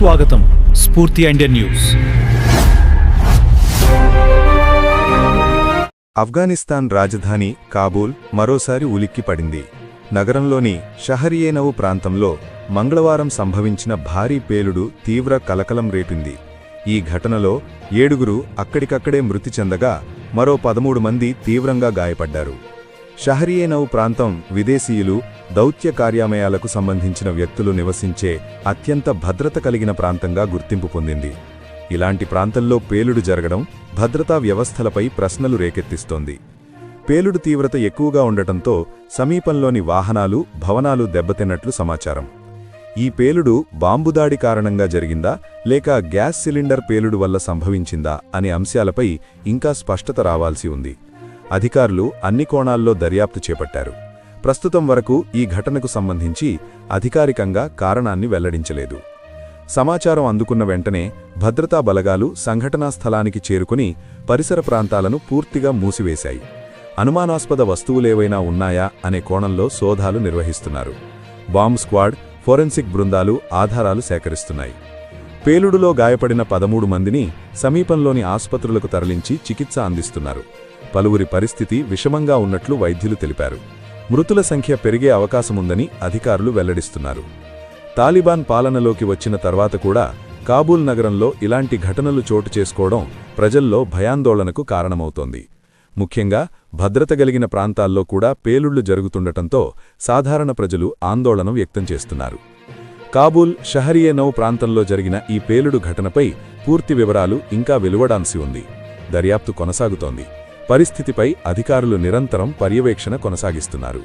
స్వాగతం స్ఫూర్తి Indian news. Afghanistan రాజధాని కాబూల్ మరోసారి ఉలిక్కిపడింది నగరంలోని షహరియేనవు ప్రాంతంలో మంగళవారం సంభవించిన భారీ పేలుడు తీవ్ర కలకలం రేపింది. ఈ ఘటనలో ఏడుగురు అక్కడికక్కడే మృతి చెందగా మరో పదమూడు మంది తీవ్రంగా గాయపడ్డారు. షహరియేనౌ ప్రాంతం విదేశీయులు దౌత్య కార్యాలయాలకు సంబంధించిన వ్యక్తులు నివసించే అత్యంత భద్రత కలిగిన ప్రాంతంగా గుర్తింపు పొందింది. ఇలాంటి ప్రాంతంలో పేలుడు జరగడం భద్రతా వ్యవస్థలపై ప్రశ్నలు రేకెత్తిస్తోంది. పేలుడు తీవ్రత ఎక్కువగా ఉండటంతో సమీపంలోని వాహనాలు భవనాలు దెబ్బతిన్నట్లు సమాచారం. ఈ పేలుడు బాంబుదాడి కారణంగా జరిగిందా లేక గ్యాస్ సిలిండర్ పేలుడు వల్ల సంభవించిందా అనే అంశాలపై ఇంకా స్పష్టత రావాల్సి ఉంది. అధికారులు అన్ని కోణాల్లో దర్యాప్తు చేపట్టారు. ప్రస్తుతం వరకు ఈ ఘటనకు సంబంధించి అధికారికంగా కారణాన్ని వెల్లడించలేదు. సమాచారం అందుకున్న వెంటనే భద్రతా బలగాలు సంఘటనా స్థలానికి చేరుకుని పరిసర ప్రాంతాలను పూర్తిగా మూసివేశాయి. అనుమానాస్పద వస్తువులేవైనా ఉన్నాయా అనే కోణంలో శోధాలు నిర్వహిస్తున్నారు. బాంబ్ స్క్వాడ్ ఫోరెన్సిక్ బృందాలు ఆధారాలు సేకరిస్తున్నాయి. పేలుడులో గాయపడిన పదమూడు మందిని సమీపంలోని ఆసుపత్రులకు తరలించి చికిత్స అందిస్తున్నారు. పలువురి పరిస్థితి విషమంగా ఉన్నట్లు వైద్యులు తెలిపారు. మృతుల సంఖ్య పెరిగే అవకాశముందని అధికారులు వెల్లడిస్తున్నారు. తాలిబాన్ పాలనలోకి వచ్చిన తర్వాత కూడా కాబూల్ నగరంలో ఇలాంటి ఘటనలు చోటు చేసుకోవడం ప్రజల్లో భయాందోళనకు కారణమవుతోంది. ముఖ్యంగా భద్రత గలిగిన ప్రాంతాల్లో కూడా పేలుళ్ళు జరుగుతుండటంతో సాధారణ ప్రజలు ఆందోళన వ్యక్తం చేస్తున్నారు. కాబూల్ షహరియెనౌ ప్రాంతంలో జరిగిన ఈ పేలుడు ఘటనపై పూర్తి వివరాలు ఇంకా వెలువడాల్సి ఉంది. దర్యాప్తు కొనసాగుతోంది. పరిస్థితిపై అధికారులు నిరంతరం పర్యవేక్షణ కొనసాగిస్తున్నారు.